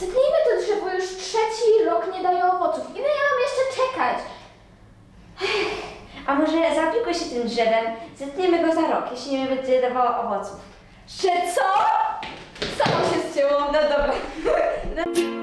Zetnijmy to drzewo, już trzeci rok nie daje owoców. Ile ja mam jeszcze czekać? A może zaopiekuj się tym drzewem, zetniemy go za rok, jeśli nie będzie dawało owoców. Że co? Samo się zcięło. No dobra.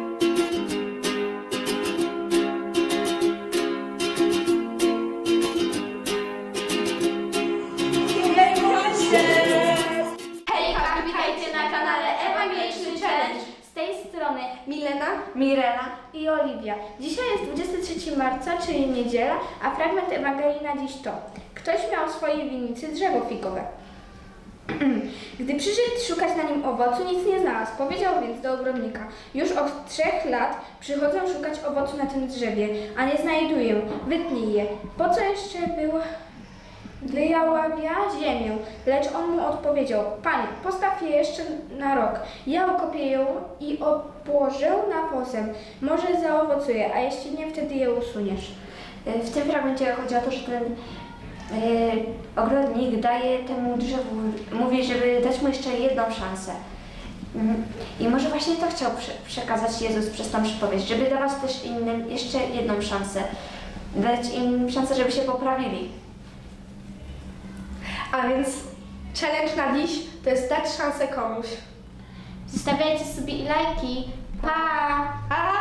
Hejka, witajcie na kanale Ewangeliczny Challenge. Tej strony Milena Mirela. i Oliwia. Dzisiaj jest 23 marca, czyli niedziela, a fragment Ewangelii na dziś to. Ktoś miał w swojej winnicy drzewo figowe. Gdy przyszedł szukać na nim owocu, nic nie znalazł. Powiedział więc do ogrodnika: Już od trzech lat przychodzę szukać owocu na tym drzewie, a nie znajduję. Wytnij je. Po co jeszcze było wyjaławia ziemię? Lecz on mu odpowiedział: Panie, postaw je jeszcze na rok. Ja ukopię ją i obłożę nawozem. Może zaowocuje, a jeśli nie, wtedy je usuniesz. Y, W tym fragmencie chodzi o to, że ten y, ogrodnik daje temu drzewu, mówi, żeby dać mu jeszcze jedną szansę. Mm, I może właśnie to chciał prze, przekazać Jezus przez tą przypowieść, żeby dawać też innym jeszcze jedną szansę. Dać im szansę, żeby się poprawili. A więc challenge na dziś to jest dać szansę komuś. Zostawiajcie sobie i lajki. Pa! A!